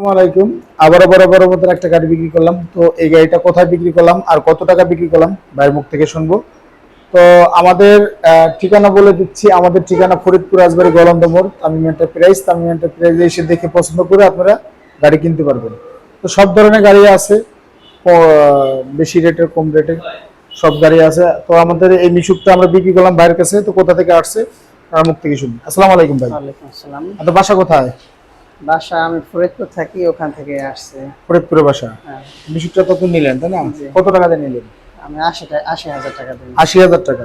আসসালামু আলাইকুম। আবারও বড় মতন একটা গাড়ি বিক্রি করলাম। তো এই গাড়িটা কোথায় বিক্রি করলাম আর কত টাকা বিক্রি করলাম ভাইয়ের মুখ থেকে শুনব। তো আমাদের ঠিকানা বলে দিচ্ছি আমাদের ঠিকানা ফরিদপুর রাজবাড়ি গলন্দ মোড় তামিম এন্টারপ্রাইজ তামিম এন্টারপ্রাইজ এসে দেখে পছন্দ করে আপনারা গাড়ি কিনতে পারবেন। তো সব ধরনের গাড়ি আছে বেশি রেটের কম রেটের সব গাড়ি আছে। তো আমাদের এই মিশুকটা আমরা বিক্রি করলাম ভাইয়ের কাছে তো কোথা থেকে আসছে তার মুখ থেকে শুনি আসসালামু আলাইকুম ভাই। আসসালাম। আপনার বাসা কোথায়? বাসা আমি ফরিদপুর থাকি ওখান থেকে আসছে। ফরিদপুরের বাসা? হ্যাঁ, মিশুকটা কত নিলেন তাই না? কত টাকা দিয়ে নিলেন? আমি আশি টা- আশি হাজার টাকা দিই আশি হাজার টাকা।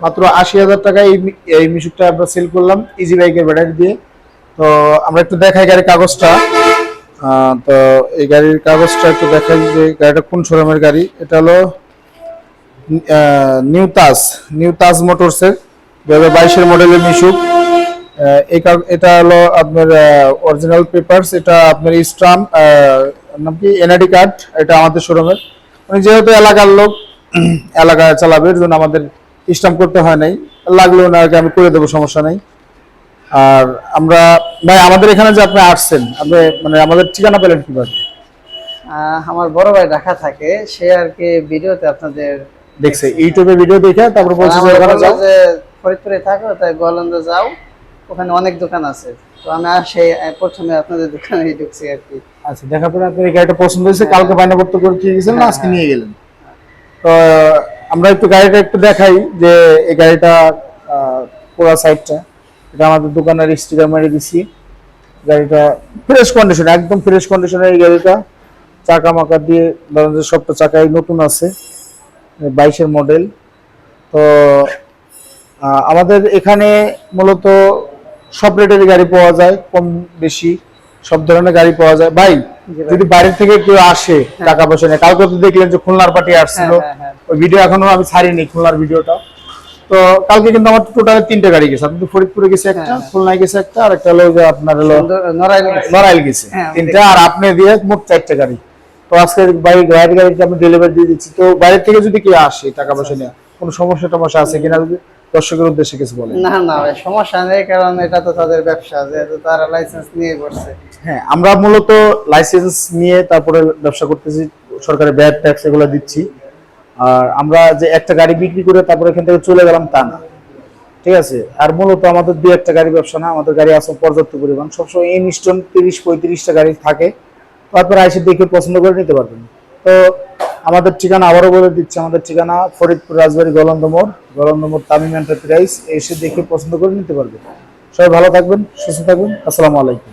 মাত্র আশি হাজার টাকা এই এই মিশুকটা আমরা সেল করলাম ইজি বাইকের ব্যাটারি দিয়ে। তো আমরা একটু দেখাই গাড়ির কাগজটা। তো এই গাড়ির কাগজটা একটু দেখাই যে গাড়িটা কোন শোরুমের গাড়ি? এটা হলো নিউ তাজ নিউ তাজ মোটরসের দু হাজার বাইশের মডেলের মিশুক। এটা হলো আপনার অরিজিনাল পেপারস এটা আপনার নাম কি? এনআইডি কার্ড এটা আমাদের শোরুমের। মানে যেহেতু এলাকার লোক চালাবে এর জন্য আমাদের করতে হয় নাই। লাগলেও না আর আমি করে দেবো সমস্যা নাই। আর আমরা ভাই আমাদের এখানে যে আপনি আসছেন আপনি মানে আমাদের ঠিকানা পেলেন কীভাবে? আমার বড় ভাই ঢাকা থাকে সে আর কি ভিডিওতে আপনাদের দেখছে ইউটিউবে ভিডিও দেখে তারপর বলছে যে ওখানে যাও। ফরিদপুরে থাকো তাই গোয়ালন্দ যাও। ওখানে অনেক দোকান আছে। তো আমি সেই প্রথমে আপনাদের দোকানে ঢুকছি আর কি। আচ্ছা দেখার পরে আপনার এই গাড়িটা পছন্দ হয়েছে কালকে বায়না করতে করে দিয়ে গেছেন না আজকে নিয়ে গেলেন? তো আমরা একটু গাড়িটা একটু দেখাই যে এই গাড়িটা পুরো সাইডটা। এটা আমাদের দোকানের স্টিকার মেরে দিছি। গাড়িটা ফ্রেশ কন্ডিশন একদম ফ্রেশ কন্ডিশনে এই গাড়িটা। চাকা মাকা দিয়ে ধরেন যে সবটা চাকাই নতুন আছে বাইশের মডেল তো আমাদের এখানে মূলত সব রেটের গাড়ি পাওয়া যায় কম বেশি সব ধরনের গাড়ি পাওয়া যায়। ভাই যদি বাইরে থেকে কেউ আসে টাকা পয়সা নেই কালকে তো দেখলেন যে খুলনার পার্টি আসছিল হ্যাঁ, হ্যাঁ, হ্যাঁ। ওই ভিডিও এখনও আমি ছাড়িনি খুলনার ভিডিওটা তো কালকে কিন্তু আমার টোটাল তিনটে গাড়ি গেছে আপনি ফরিদপুরে গেছে একটা হ্যাঁ। খুলনায় গেছে একটা আর একটা হলো যে আপনার হলো নড়াইল গেছে। হ্যাঁ, তিনটা আর আপনি দিয়ে মোট চারটে গাড়ি। তো আজকে বাইরে গাড়ি গাড়িটা আমি ডেলিভারি দিয়ে দিচ্ছি। তো বাইরে থেকে যদি কেউ আসে টাকা পয়সা নিয়ে কোনো সমস্যা টমস্যা আছে কিনা যদি? দর্শকের উদ্দেশ্যে কিছু বলে না না সমস্যা নেই কারণ এটা তো তাদের ব্যবসা যেহেতু তারা লাইসেন্স নিয়ে করছে। হ্যাঁ আমরা মূলত লাইসেন্স নিয়ে তারপরে ব্যবসা করতেছি সরকারের ব্যাড ট্যাক্স এগুলো দিচ্ছি। আর আমরা যে একটা গাড়ি বিক্রি করে তারপরে এখান থেকে চলে গেলাম তা না। ঠিক আছে? আর মূলত আমাদের দুই একটা গাড়ি ব্যবসা না আমাদের গাড়ি আছে পর্যাপ্ত পরিমাণ। সবসময় ইনস্টন তিরিশ পঁয়ত্রিশটা গাড়ি থাকে। তারপরে আইসে দেখে পছন্দ করে নিতে পারবেন। তো আমাদের ঠিকানা আবারও বলে দিচ্ছি, আমাদের ঠিকানা ফরিদপুর রাজবাড়ি গলন্দ মোড় গলন্দ মোড় তামিম এন্টারপ্রাইজ। এসে দেখে পছন্দ করে নিতে পারবে। সবাই ভালো থাকবেন, সুস্থ থাকবেন। আসসালামু আলাইকুম।